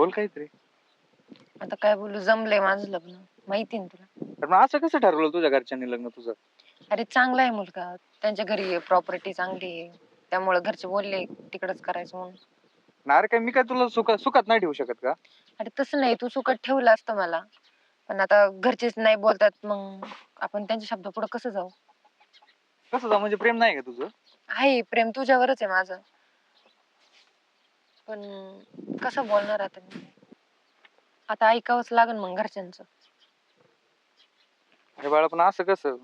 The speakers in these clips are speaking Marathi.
बोल काहीतरी. आता काय बोलू जमलंय माझं लग्न माहिती ना तुला? तर मग असं कसं ठरवलं तुझ्या घरच्यांनी लग्न तुझं? अरे चांगला आहे मुलगा त्यांच्या घरी प्रॉपर्टी चांगली आहे त्यामुळे घरचे बोलले तिकडच करायचं म्हणून. ना अरे काय मी काय तुला सुखात सुखात नाही ठेवू शकत का? अरे तसं नाही तू सुकट ठेवलं असतं मला. पण आता घरचेच नाही बोलतात मग आपण त्यांच्या शब्द पुढे कसं जाऊ? कसं जा म्हणजे प्रेम नाही का तुझं? आहे प्रेम तुझ्यावरच आहे माझं. पण कसं बोलणार आता मी? आता ऐकावंच लागेल मग घरच्यांचं. अरे बाळा पण असं कसं?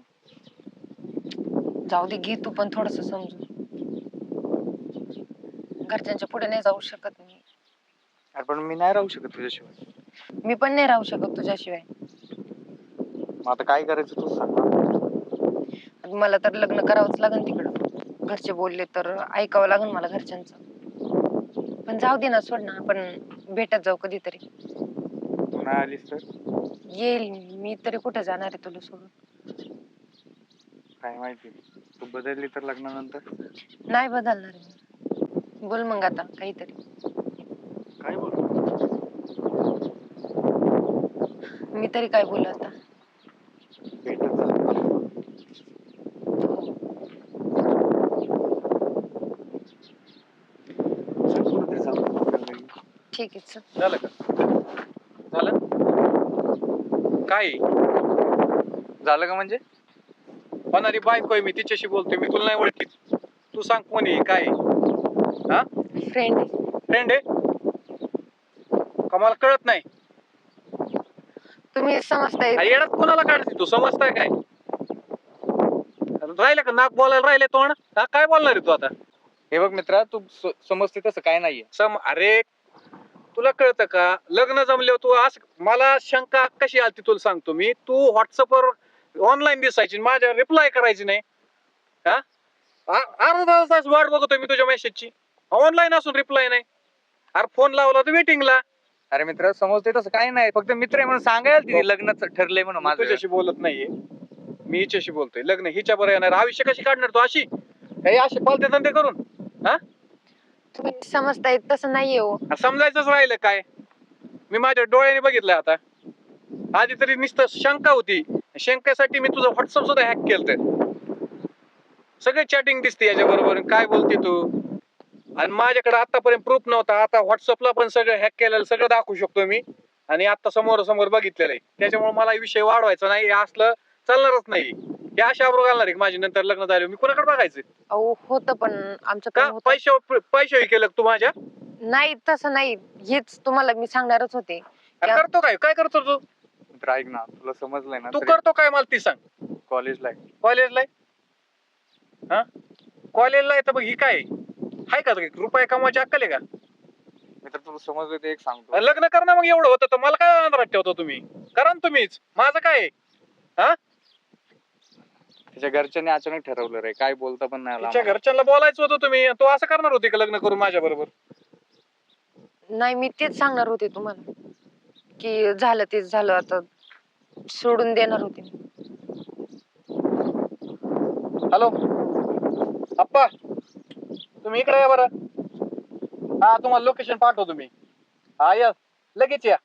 जाऊ दे घे तू पण थोडस समजून. घरच्यांच्या पुढे नाही जाऊ शकत मी. अरे पण मी नाही राहू शकत तुझ्याशिवाय. मी पण नाही राहू शकत तुझ्याशिवाय. मग आता काय करायचं तू सांग ना. मला तर लग्न करावंच लागेल तिकडं. घरचे बोलले तर ऐकावं लागेल मला घरच्यांचं. पण जाऊ दे ना सोड ना. आपण भेटत जाऊ कधीतरी. तू नाही आलीस तर? येईल मी. तरी कुठे जाणार आहे तुला सोडून? काय माहिती. तू बदलली तर लग्नानंतर? नाही बदलणार मी. बोल मग आता काहीतरी. काय बोल? मी तरी काय बोलू आता भेटत जा. चल कुठेतरी जाऊ. ठीक आहे चल. झालं का? झालं? काय? झालं का म्हणजे? होणारी बायको आहे मी तिच्याशी बोलतोय मी तुला नाही ओळखीत. तू सांग कोणी आहे, काय हा? फ्रेंड फ्रेंड आहे? का मला कळत नाही? तुम्ही समजताय. अरे येण्यात कोणाला काढते तू? समजताय काय? राहिलं का? नाक बोलायला राहिले तोंड? हा काय बोलणार आहे तू आता? हे बघ मित्रा तू स- समजते तसं काय नाहीये. सम अरे तुला कळतं का? लग्न जमल्यावर तू असं मला शंका कशी आली तुला सांगतो मी. तू व्हॉट्सअपवर ऑनलाईन दिसायची माझ्या रिप्लाय करायची नाही. हा? अर्धा तास वाट बघतोय मी तुझ्या मेसेजची ऑनलाईन असून रिप्लाय नाही. अरे फोन लावला तर वेटिंगला अरे मित्र समजते तसं काय नाही. फक्त मित्र आहे म्हणून सांगायला तिने लग्न ठरलंय म्हणून मी माझं. तुझ्याशी बोलत नाहीये. मी हिच्याशी बोलतोय. लग्न हिच्या बरं येणार. आयुष्य कशी काढणार तू अशी? काही असे पालते धंदे करून. तुम्ही समजताय तसं नाहीये हो. समजायचंच राहिलं काय? मी माझ्या डोळ्याने बघितलं आता. आधी तरी नुसतं शंका होती. शंकेसाठी मी तुझं व्हॉट्सअप सुद्धा हॅक केलं सगळे चॅटिंग दिसते याच्या बरोबर काय बोलते तू? आणि माझ्याकडे आतापर्यंत प्रूफ नव्हता. आता व्हॉट्सअपला पण सगळं हॅक केलेलं सगळं दाखवू शकतो मी. आणि आता समोर समोर बघितलेलं आहे. त्याच्यामुळे मला विषय वाढवायचा नाही. हे असलं चालणारच नाही. हे अशा बरोबर घालणार आहे की माझी? नंतर लग्न झालं मी कुणाकडे बघायचं? अहो होतं पण आमचं का होतं. पैसे पैसे केलं का तू माझ्या? नाही तसं नाही. हेच तुम्हाला मी सांगणारच होते. अरे या- करतो काय? काय करतो तू? मित्र ऐक ना तुला समजलंय ना तू करतो काय मला ती सांग. कॉलेजला कॉलेजला आहे हा? कॉलेजला आहे तर मग ही काय आहे? हाय का? रुपये कमवायची अक्कल आहे का? मित्र तुला समजलं ते एक सांगतो. लग्न करणं मग एवढं होतं तर मला काय अंधारात ठेवतो तुम्ही? करा ना तुम्हीच. माझं काय आहे? त्याच्या घरच्यांनी अचानक ठरवलं रे. काय बोलता पण नाही आलं आम्हाला. घरच्यांना बोलायचं होतं तुम्ही. तू असं करणार होते का लग्न करून माझ्या बरोबर नाही मी तेच सांगणार होते तुम्हाला. की झालं तेच झालं आता सोडून देणार होते मी. हॅलो? अप्पा तुम्ही इकडे या बरं. हा तुम्हाला लोकेशन पाठवतो मी. हा या. लगेच या.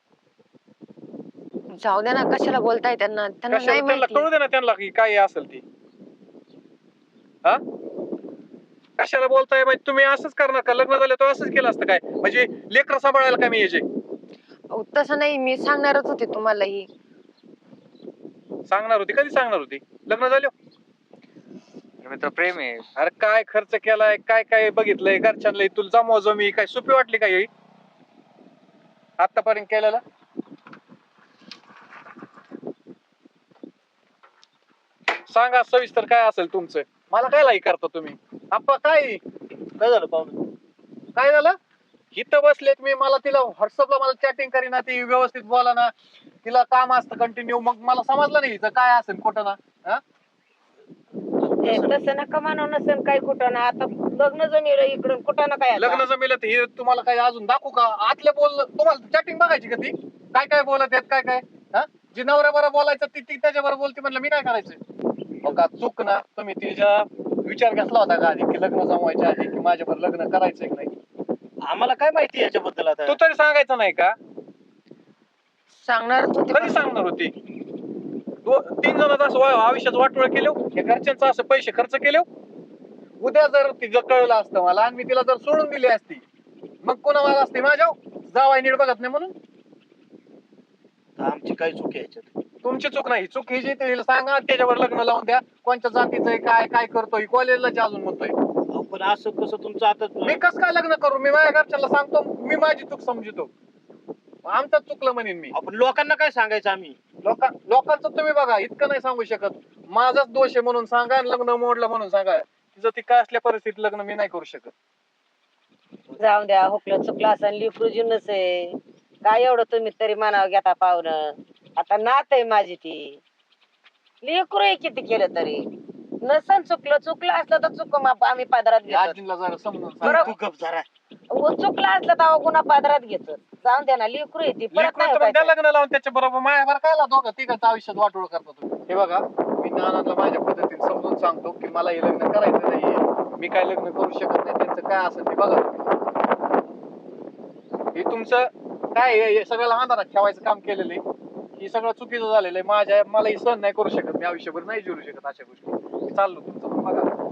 जाऊ द्या ना कशाला बोलताय त्यांना? त्यांना कशाला? त्यांना माहिती. कळू दे ना त्यांना की काय असेल ती. हा? कशाला बोलताय म्हणजे तुम्ही असंच करणार का? लग्न झालं तर असंच केलं असतं काय? म्हणजे लेकर सांभाळायला काय मी याचे अहो, तसं नाही. मी सांगणारच होते तुम्हाला ही सांगणार होती? कधी सांगणार होती? लग्न झालं? मित्र प्रेम आहे. अरे काय खर्च केलाय? काय काय बघितलंय? घरच्यांना तुला जमवा जमी. काय सोपी वाटली काय ही? आतापर्यंत केलेलं? सांगा सविस्तर काय असेल तुमचं? मला काय लाई करता तुम्ही? आप्पा काय? काय झालं पाहुणे? काय झालं? इथं बसलेत मी मला तिला व्हॉट्सअपला मला चॅटिंग करीना ती व्यवस्थित बोला ना. तिला काम असतं कंटिन्यू मग मला समजलं नाही हिचं काय असेल खोटं ना. हा? तसं नका म्हणू नसेल काय कुठं ना. आता लग्न जमीन इकडून कुठं ना काय. लग्न जमेल तर हे तुम्हाला काय अजून दाखवू का? आतल्या बोल तुम्हाला चॅटिंग बघायची का ती? काय काय बोलत आहेत काय काय हा? जी नवऱ्या बरोबर बोलायचं ती ती त्याच्या बरोबर बोलते म्हणलं मी काय करायचं? मग का चूक ना. तुम्ही तिच्या विचार घेतला होता का आधी की लग्न जमवायच्या आधी की माझ्या बरोबर लग्न करायचं की नाही? आम्हाला काय माहिती याच्याबद्दल आता? तू तरी सांगायचं नाही का? सांगणारच होते कधी सांगणार होती? दो- तीन जणांचं असं वा- आयुष्याचं वाटोळ केलं या घरच्यांचं असं पैसे खर्च केले. उद्या जर तिचं कळलं असतं मला आणि मी तिला जर सोडून दिली असती मग कोणा मला असते माझ्या जावाय नीट बघत नाही म्हणून. आमची काय चूक आहे याच्यात. तुमची चूक नाही. चूक ही जी तिला सांगा त्याच्यावर लग्न लावून द्या. कोणत्या जातीचं आहे काय काय करतोय कॉलेजला अजून म्हणतोय. अहो, पण असं कसं तुमचं आता मी कस काय लग्न करू? मी माझ्या घरच्याला सांगतो मी माझी चूक समजतो. आमचं चुकलं म्हणेन मी. आपण लोकांना काय सांगायचं आम्ही? लोका लोकांचं तुम्ही बघा इतकं नाही सांगू शकत. माझाच दोष आहे म्हणून सांगा आणि लग्न मोडलं म्हणून सांगा. तिचं ती काय असल्या परिस्थितीत लग्न मी नाही करू शकत. जाऊन द्या हुकलं चुकलं असं लिफ्रू जुनच आहे. काय एवढं तुम्ही तरी मानावं घेता पाहुणं? आता नात आहे माझी ती. लेकरू आहे किती केलं तरी. नसन चुकलं चुकलं असलं तर चुक माप आम्ही पादरात घेतो. आजीला जरा समजून बरं. सांग तू गप जरा. व चुकलं असलं तर अहो गुन्हा पादरात घेतो. जाऊन द्या ना लेकरू आहे ती. परत लेकरं नाही तर मग त्या काय लग्न लावून त्याच्या बरोबर माझ्या बरं काय दोघं? तिघांचं आयुष्यात वाटोळ करता तुम्ही. हे बघा मी नानाला माझ्या पद्धतीने समजून सांगतो की मला हे लग्न करायचं नाहीये. मी काय लग्न करू शकत नाही. त्यांचं काय असेल ते बघा. तुम्ही. हे तुमचं काय आहे, हे सगळ्याला अंधारात ठेवायचं काम केलेलं आहे. हे सगळं चुकीचं झालेलं आहे. माझ्या मलाही सहन नाही करू शकत मी आयुष्यभर नाही जिरू शकत अशा गोष्टी. मी चाललो तुमचं पण बघा.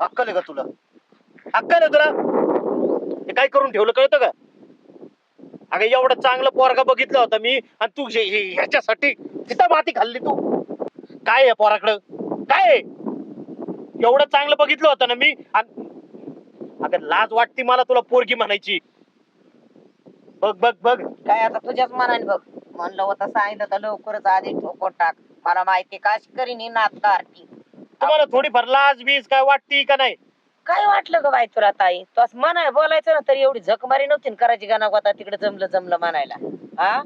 अक्कल आहे का तुला? अक्कल आहे तुला? हे काय करून ठेवलं कळतं का? अगं एवढं चांगलं पोरगा बघितला होता मी आणि तू हे- हे- ह्याच्यासाठी तिथं माती खाल्ली तू. काय आहे पोराकडं? काय आहे? एवढं चांगलं बघितलं होतं ना मी आणि अगं लाज वाटती मला तुला पोरगी म्हणायची. बघ बघ बघ. काय आता तुझ्याच मनाने बघ. म्हणलं होतं सांगितलं तर लवकरच आधी ठोको टाक. मला माहिती काशी करीन ही नात कारती तुम्हाला थोडीफार लाज बीज काय वाटती का नाही? काय वाटलं ग बाई तुला ताई? तू असं म्हणाय बोलायचं ना तरी एवढी झक मारी नव्हती ना करायची गाणं गोता तिकडे जमलं जमलं म्हणायला. हा?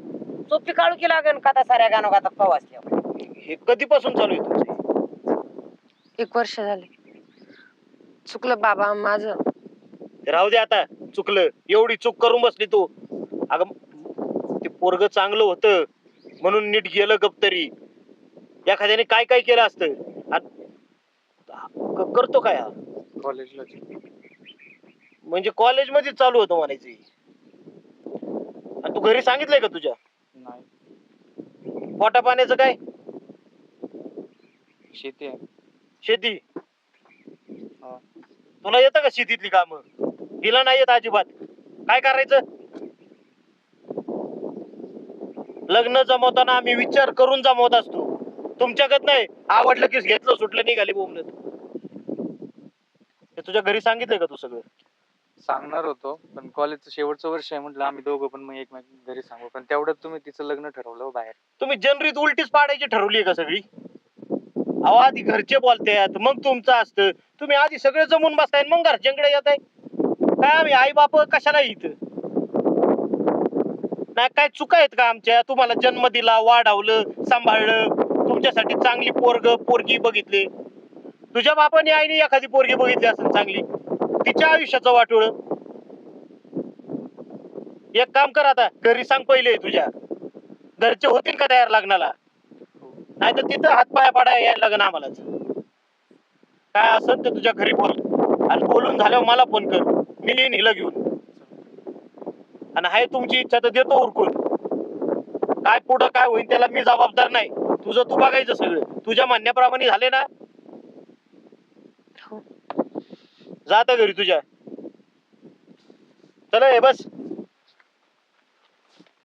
चुप्पी काढू की लागन का साऱ्या गाणं गातात फवासल्या हे कधीपासून चालू आहे तुमचं? एक वर्ष झाले. चुकलं बाबा माझं. राहू दे आता चुकलं. एवढी चूक करून बसली तू. अगं ते पोरग चांगलं होतं म्हणून नीट गेलं गप तरी. एखाद्याने काय काय केलं असतं? आ- क- करतो काय हा? कॉलेजला म्हणजे कॉलेजमध्ये चालू होतं म्हणायचं. हे. आणि तू घरी सांगितलंय का तुझ्या? नाही. पोटा पाण्याचं काय? शेती आहे. शेती? हा. तुला येतं का शेतीतली कामं? तिला नाही येत अजिबात. काय करायचं? लग्न जमवताना आम्ही विचार करून जमवत असतो. तुमच्याकडे नाही. आवडलं की घेतलं सुटलं निघाली हे तुझ्या घरी सांगितलंय का तू सगळं? सांगणार होतो पण कॉलेजचं शेवटचं वर्ष आहे म्हटलं आम्ही दोघं पण मग एकमेक घरी सांगू. पण तेवढ्यात तुम्ही तिचं लग्न ठरवलं हो बाहेर. तुम्ही जनरीत उलटीच पाडायची ठरवली का सगळी? अहो आधी घरचे बोलतायत मग तुमचं असतं. तुम्ही आधी सगळे जमून बसताय मग घरच्यांकडे येत आहे काय आम्ही आई बाप कशाला इथं? नाही काय चुका आहेत का आमच्या? तुम्हाला जन्म दिला वाढवलं सांभाळलं तुमच्यासाठी चांगली पोरग पोरगी बघितली. तुझ्या बापाने आईने एखादी पोरगी बघितली असेल चांगली तिच्या आयुष्याचं वाटोळ. एक काम कर आता घरी सांग पहिले तुझ्या. घरचे होतील का तयार लग्नाला? नाही तर तिथं हातपाया पाडा यायला लग्न आम्हालाच. काय असेल ते तुझ्या घरी बोल. आणि बोलून झाल्यावर मला फोन कर. मी येईन हिला घेऊन. आणि हाय तुमची इच्छा तर देतो उरकून. काय पुढं काय होईल त्याला मी जबाबदार नाही. तुझं तू बघायचं सगळं. तुझ्या म्हणण्याप्रमाणे झाले ना? हो. जाता घरी तुझ्या. चला हे बस.